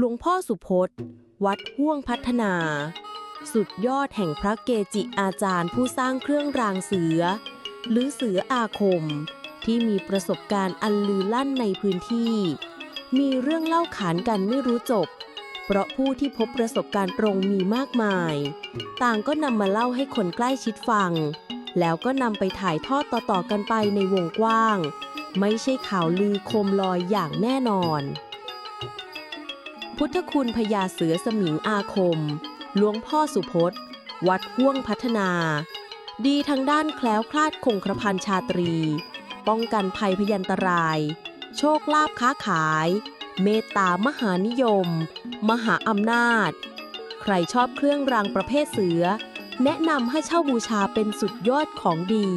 หลวงพ่อสุพจน์ วัดห่วงพัฒนา สุดยอดแห่งพระเกจิอาจารย์ผู้สร้างเครื่องรางเสือ หรือเสืออาคม ที่มีประสบการณ์อันลือลั่นในพื้นที่ มีเรื่องเล่าขานกันไม่รู้จบ เพราะผู้ที่พบประสบการณ์ตรงมีมากมาย ต่างก็นำมาเล่าให้คนใกล้ชิดฟัง แล้วก็นำไปถ่ายทอดต่อๆกันไปในวงกว้าง ไม่ใช่ข่าวลือโคมลอยอย่างแน่นอน พุทธคุณพญาเสือสมิงอาคม หลวงพ่อสุพจน์ วัดห่วงพัฒนา ดีทางด้านแคล้วคลาดคงกระพันชาตรี ป้องกันภัยพยันตราย โชคลาภค้าขาย เมตตามหานิยม มหาอำนาจ ใครชอบเครื่องรางประเภทเสือ แนะนำให้เช่าบูชาเป็นสุดยอดของดี